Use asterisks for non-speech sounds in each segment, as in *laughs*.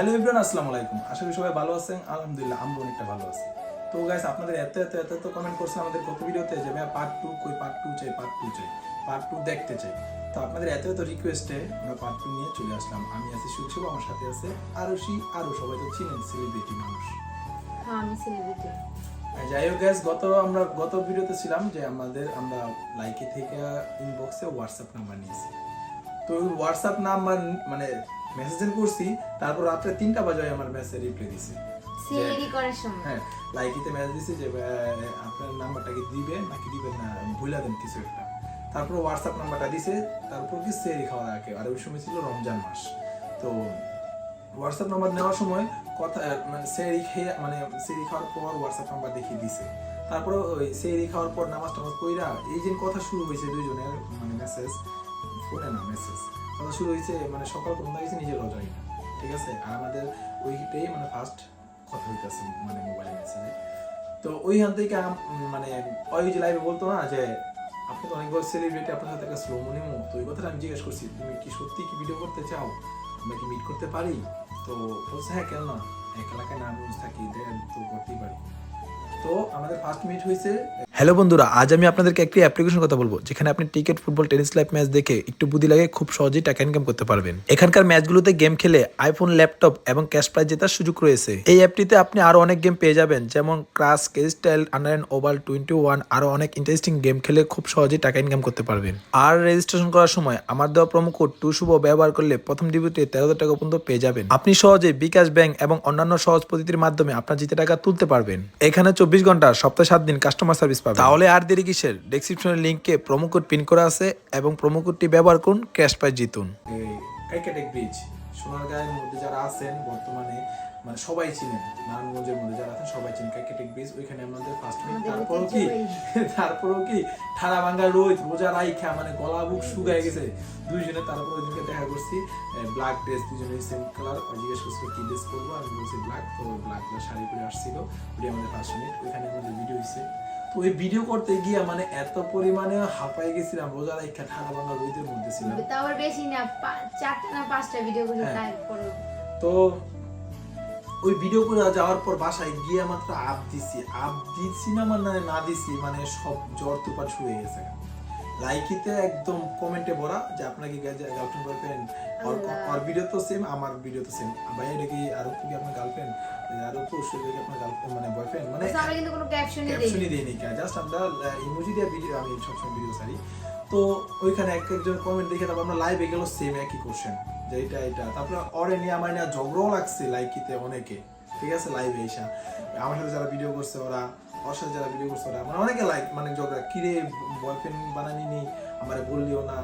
Hello everyone আসসালামু আলাইকুম। আশা করি সবাই ভালো আছেন। আলহামদুলিল্লাহ আমরা অনেকটা ভালো আছি। তো গাইস আপনাদের এত এত এত এত কমেন্ট করছেন আমাদের কত ভিডিওতে যে ভাই পার্ট টু কই? পার্ট টু চাই পার্ট টু চাই পার্ট টু দেখতে চাই। তো আপনাদের এত এত রিকোয়েস্টে আমরা পার্ট টু নিয়ে চলে আসলাম। আমি আছি সুখশুভ আমার সাথে আছে আরুষি আরও সবাই তো ছিলেন সেলিব্রিটি মানুষ। হ্যাঁ আমি সেলিব্রিটি যাই হোক গ্যাস গত আমরা গত ভিডিওতে ছিলাম যে আমাদের আমরা লাইকি থেকে ইনবক্সে হোয়াটসঅ্যাপ নাম্বার নিয়েছি। তো হোয়াটসঅ্যাপ নাম্বার মানে মেসেজ করছি তারপর রাত্রে তিনটা বাজে আমার মেসেজ রিপ্লাই দিছে। সিএডি করার সময়। হ্যাঁ লাইকিতে মেসেজ দিছে যে আপনার নাম্বারটা কি দিবেন নাকি দিবেন না? ভুলা দেন কিছু একটা। তারপর হোয়াটসঅ্যাপ নাম্বারটা দিছে তারপর কি সেরি খাওয়ার আগে। আর ওই সময় ছিল রমজান মাস। তো হোয়াটসঅ্যাপ নাম্বার নেওয়ার সময় কথা মানে সেরি খেয়ে মানে সেরি খাওয়ার পর হোয়াটসঅ্যাপ নাম্বার দেখিয়ে দিছে। তারপর ওই সেরি খাওয়ার পর নামাজ টামাজ কইরা এই যে কথা শুরু হয়েছে দুইজনের মানে মেসেজ ফোনে না মেসেজ কথা শুরু হয়েছে মানে সকাল পর্যন্ত গেছে নিজের রজনী ঠিক আছে? আর আমাদের ওইটাই মানে ফার্স্ট কথা হইতেছে মানে মোবাইল মেসেজে তো ওইখান থেকে মানে ওই যে লাইভে বলতো না যে, আপনি তো অনেক বড় সেলিব্রিটি আপনার সাথে একটা স্লো মনে তো ওই কথাটা আমি জিজ্ঞেস করছি, তুমি কি সত্যি কি ভিডিও করতে চাও? আমরা কি মিট করতে পারি? তো বলছে হ্যাঁ কেন না এক এলাকায় নারায়ণগঞ্জ থাকি তো করতেই পারি। তো আমাদের ফার্স্ট মিট হয়েছে হ্যালো বন্ধুরা, আজ আমি আপনাদেরকে একটি অ্যাপ্লিকেশন কথা বলব, যেখানে আপনি ticket football tennis live match দেখে একটু বুদ্ধি লাগে খুব সহজেই টাকা ইনকাম করতে পারবেন। এখানকার ম্যাচগুলোতে গেম খেলে আইফোন ল্যাপটপ এবং ক্যাশ প্রাইজ জেতার সুযোগ রয়েছে। এই অ্যাপটিতে আপনি আরও অনেক গেম পেয়ে যাবেন, যেমন crash কেস্টাইল under and over twenty one আরও অনেক ইন্টারেস্টিং গেম খেলে খুব সহজেই টাকা ইনকাম করতে পারবেন। আর রেজিস্ট্রেশন করার সময় আমার দেওয়া প্রোমো কোড টু শুভ ব্যবহার করলে প্রথম ডিবিউতে তেরো হাজার টাকা পর্যন্ত পেয়ে যাবেন। আপনি সহজে বিকাশ ব্যাংক এবং অন্যান্য সহজ পদ্ধতির মাধ্যমে আপনার জিতে টাকা তুলতে পারবেন। এখানে চব্বিশ ঘণ্টা, সপ্তাহে সাত দিন কাস্টমার সার্ভিস পাবেন। তাহলে আর দেরি কিসের? ডেসক্রিপশনের লিঙ্কে প্রোমো কোড পিন করা আছে এবং প্রোমো কোডটি ব্যবহার করুন ক্যাশ প্রাইজ জিতুন। কাইকেটেক ব্রিজ সোনারগাঁয়ের মধ্যে যারা আছেন বর্তমানে মানে সবাই চিনেন নারায়ণগঞ্জের মধ্যে যারা আছেন সবাই চিনেন কাইকেটেক ব্রিজ ওইখানে আমাদের ফার্স্ট মিট *laughs* তারপরও কি? তারপরও কি? ঠাড়া ভাঙ্গা রোদ রোজা রাইখা মানে গলা বুক শুকায় গেছে। দুইজনে তারপর ওইদিনকে দেখা করছি। ব্ল্যাক ড্রেস দুজনে সেম কালার জিজ্ঞেস করছিল কি ড্রেস করব আমি বলছি ব্ল্যাক তো ব্ল্যাক শাড়ি পরে আসছিল। ওই আমাদের ফার্স্ট মিট ওইখানে আমাদের ভিডিও হয়েছে তো ওই ভিডিও করতে গিয়ে মানে এত পরিমাণে হাঁপাই গেছিলাম রোজা রোদের মধ্যে ছিলাম। তো আবার বেশি না চারটা না পাঁচটা ভিডিও করে হ্যাঁ। তারপর তো ওই ভিডিও করে যাওয়ার পর বাসায় গিয়ে মাত্র আপ দিছি। আপ দিছি না মানে না দিছি মানে সব জ্বর তুপার শুয়ে গেছে। লাইকিতে একদম কমেন্টে ভরা যে আপনাকে গার্লফ্রেন্ড বয়ফ্রেন্ড। আর ভিডিও তো সেম আমার ভিডিও তো সেম ভাই এটা কি আর কি আপনার গার্লফ্রেন্ড আর তো কি আপনার গার্লফ্রেন্ড মানে বয়ফ্রেন্ড মানে তো আমি কিন্তু কোনো ক্যাপশনই দেই ক্যাপশনই দেইনি জাস্ট আমরা ইমোজি দিয়ে ভিডিও আমি সবসময় ভিডিও ছাড়ি। তো ওইখানে এক একজন কমেন্ট দেখে তারপর আমরা লাইভে গেল সেম একই কোশ্চেন যে এটা এটা। তারপরে অরে নিয়ে আমার নিয়ে ঝগড়াও লাগছে লাইকিতে অনেকে। ঠিক আছে? লাইভে এসা। আমার সাথে যারা ভিডিও করছে ওরা ওর সাথে যারা ভিডিও করছে ওরা। মানে অনেকে লাইক মানে ঝগড়া কিরে বয়ফ্রেন্ড বানানি নি? আমারে বললিও না।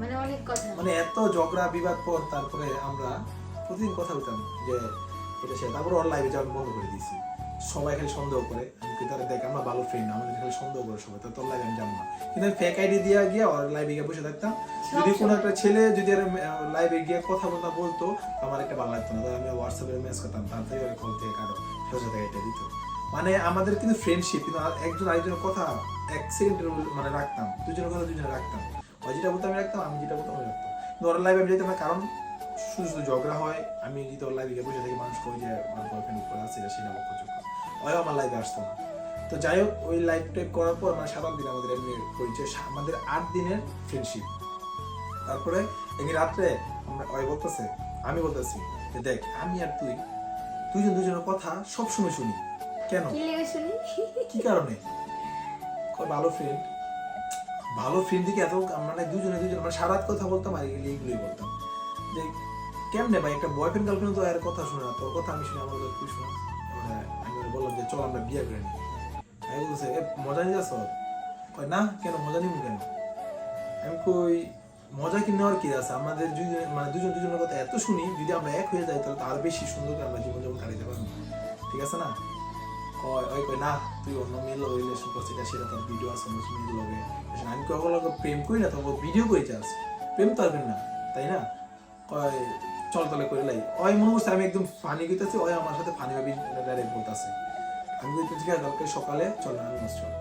মানে অনেক কথা। মানে এত ঝগড়া বিবাদ পর তারপরে আমরা প্রতিদিন কথা বলতাম যে এটা সে তারপরে ওর লাইভে আমি বন্ধ করে দিয়েছি। সবাই খালি সন্দেহ করে। আমি কি তারা দেখ আমরা ভালো ফ্রেন্ড আমাদের খালি সন্দেহ করে সবাই। তো তোর লাইভে আমি যাব না। কিন্তু ফেক আইডি দিয়ে গিয়ে ওর লাইভে গিয়ে বসে থাকতাম। যদি কোনো একটা ছেলে যদি আর লাইভে গিয়ে কথা বলতে বলতো আমার একটা ভালো লাগতো না। তাই আমি হোয়াটসঅ্যাপে মেসেজ করতাম তার থেকে ওর কল থেকে কারও সাথে সাথে এটা দিত। মানে আমাদের কিন্তু ফ্রেন্ডশিপ কিন্তু একজন আরেকজনের কথা এক সেকেন্ডের মানে রাখতাম, দুজনের কথা দুজনে রাখতাম। ও যেটা বলতাম আমি রাখতাম, আমি যেটা বলতাম আমি রাখতাম। ওর লাইভে আমি যেতাম না, কারণ শুধু শুধু ঝগড়া হয়, আমি যদি ওর গিয়ে বসে থেকে, মানুষ কই যে আমার বয়ফ্রেন্ড উপরে আছে, এটা সেটা বক্ষ চোখ ওই আমার লাইভে আসতো না। তো যাই হোক, ওই লাইভটা করার পর মানে সাত দিন আমাদের এমনি পরিচয় আমাদের আট দিনের ফ্রেন্ডশিপ তারপরে একদিন রাত্রে আমরা ওই বলতেছে, আমি বলতেছি যে দেখ, আমি আর তুই দুজন দুজনের কথা সবসময় শুনি। কেন? কি কারণে? ভালো ফ্রেন্ড ভালো ফ্রেন্ড দিকে এত মানে দুজনে দুজনে মানে সারা রাত কথা বলতাম আর এগুলি এইগুলোই বলতাম। যে কেমনে ভাই একটা বয়ফ্রেন্ড গার্লফ্রেন্ড তো আর কথা শুনে না। তোর কথা আমি শুনি আমার কথা শোনা। আমি বললাম যে চল আমরা বিয়ে করে নিই। আমি বলছে এ মজা নিয়ে যাস কয় না কেন মজা নিব কেন? আমি কই মজা কি নেওয়ার কি আছে? আমাদের দুজন মানে দুজন দুজনের কথা এত শুনি যদি আমরা এক হয়ে যাই তাহলে তো আরও বেশি সুন্দর করে আমরা জীবনযাপন কাটাতে পারব। ঠিক আছে না? কয় ওই কয় না তুই অন্য মেয়ের লগে রিলেশন করছিস এটা সেটা তোর ভিডিও আছে মেয়ের লগে। আমি কখন লগে প্রেম করি না ভিডিও করে চাস প্রেম তো না তাই না? কয় চল তলে করে লাই। ওই মনে করছে আমি একদম ফানি গিতেছি ওই আমার সাথে ফানি ভাবি ডাইরেক্ট বলতেছে। আমি বলছি ঠিক আছে কালকে সকালে চল না আমি চল।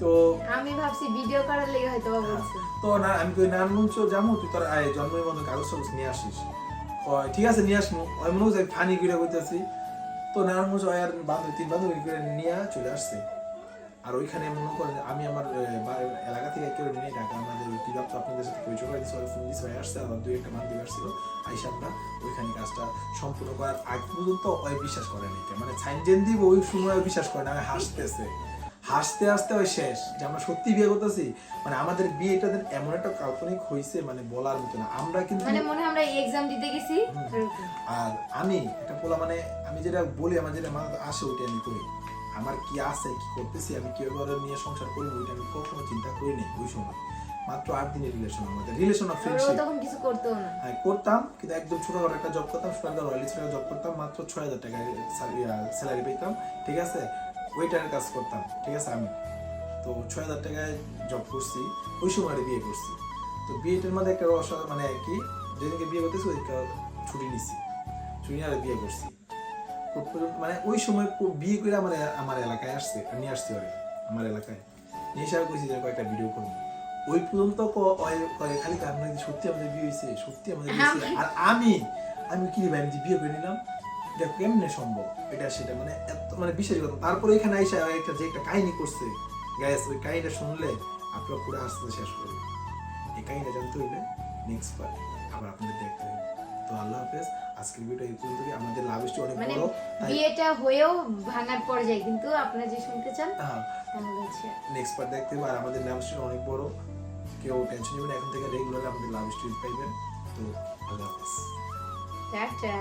তো আমি ভাবছি ভিডিও করার লেগে হয়তো বলছি। তো না আমি কই তুই তোর আয় জন্মের মতো কাগজ টাগজ নিয়ে আসিস। কয় ঠিক আছে নিয়ে আসব। ওই মনে হচ্ছে ফানি করে কইতেছি তো নারায়ণগঞ্জ আর বান্ধবী তিন বান্ধবী করে নিয়ে চলে আসছে। আর ওইখানে মনে করেন আমি আমার এলাকা থেকে কেউ নিয়ে ঢাকা আমাদের কিলাব তো আপনাদের সাথে পরিচয় করে দিচ্ছে ফোন দিচ্ছে ভাই আসছে আমার দুই একটা বান্ধবী আসছিল আইসা আমরা ওইখানে কাজটা সম্পূর্ণ করার আগ পর্যন্ত ওই বিশ্বাস করে না মানে সাইনজেন দিব ওই সময় বিশ্বাস করে না আমি হাসতেছে। হাসতে হাসতে ওই শেষ যে আমরা সত্যি বিয়ে করতেছি। মানে আমাদের বিয়েটা এমন একটা কাল্পনিক হয়েছে মানে বলার মতো না। আমরা কিন্তু মানে মনে হয় আমরা এক্সাম দিতে গেছি আর আমি এটা মানে আমি যেটা বলি আমার যেটা মাথা আসে ওইটা আমি করি। আমার কি আছে কি করতেছি আমি কীভাবে নিয়ে সংসার করব ওইটা আমি কখনো চিন্তা করিনি ওই সময়। মাত্র আট দিনের রিলেশন আমাদের রিলেশন অফ ফ্রেন্ডশিপ তখন কিছু করতেও না। হ্যাঁ করতাম কিন্তু একদম ছোটখাটো একটা জব করতাম ছোটখাটো রয়্যাল স্টার জব করতাম মাত্র ছয় হাজার টাকা স্যালারি পেতাম ঠিক আছে? ওইটার কাজ করতাম ঠিক আছে আমি? তো ছয় হাজার টাকায় জব করছি ওই সময় বিয়ে করছি। তো বিয়েটার মধ্যে একটা রস মানে কি যেদিনকে বিয়ে করতেছি ওইদিনকে ছুটি নিছি। ছুটি নিয়ে আর বিয়ে করছি। মানে ওই সময় বিয়ে করে আমার আমার এলাকায় আসছে নিয়ে আসছে ওরে আমার এলাকায়। নিয়ে এসে আমি কইছি যে কয়েকটা ভিডিও করব। ওই পর্যন্ত খালি কার মানে সত্যি আমাদের বিয়ে হয়েছে সত্যি আমাদের বিয়ে হয়েছে। আর আমি আমি কি ভাই আমি যে বিয়ে করে নিলাম এটা কেমনে সম্ভব? এটা সেটা মানে এত মানে বিশেষ কথা। তারপরে এখানে আইসা একটা যে একটা কাহিনী করছে গ্যাস ওই কাহিনীটা শুনলে আপনারা পুরো আসতে শেষ করবেন এই কাহিনীটা জানতে হইলে নেক্সট পার্ট আবার আপনাদের দেখতে হবে। তো আল্লাহ হাফেজ। আজকের ভিডিও এই পর্যন্ত আমাদের লাভ স্টোরি অনেক মানে বড় বিয়েটা হয়েও ভাঙার পর যায় কিন্তু আপনারা যে শুনতে চান হ্যাঁ। তাহলে হচ্ছে নেক্সট পার্ট দেখতে আর আমাদের লাভ স্টোরি অনেক বড়। কেউ টেনশন নেবেন এখন থেকে রেগুলার আমাদের লাভ স্টোরি পাইবেন তো আল্লাহ হাফেজ। টাটা।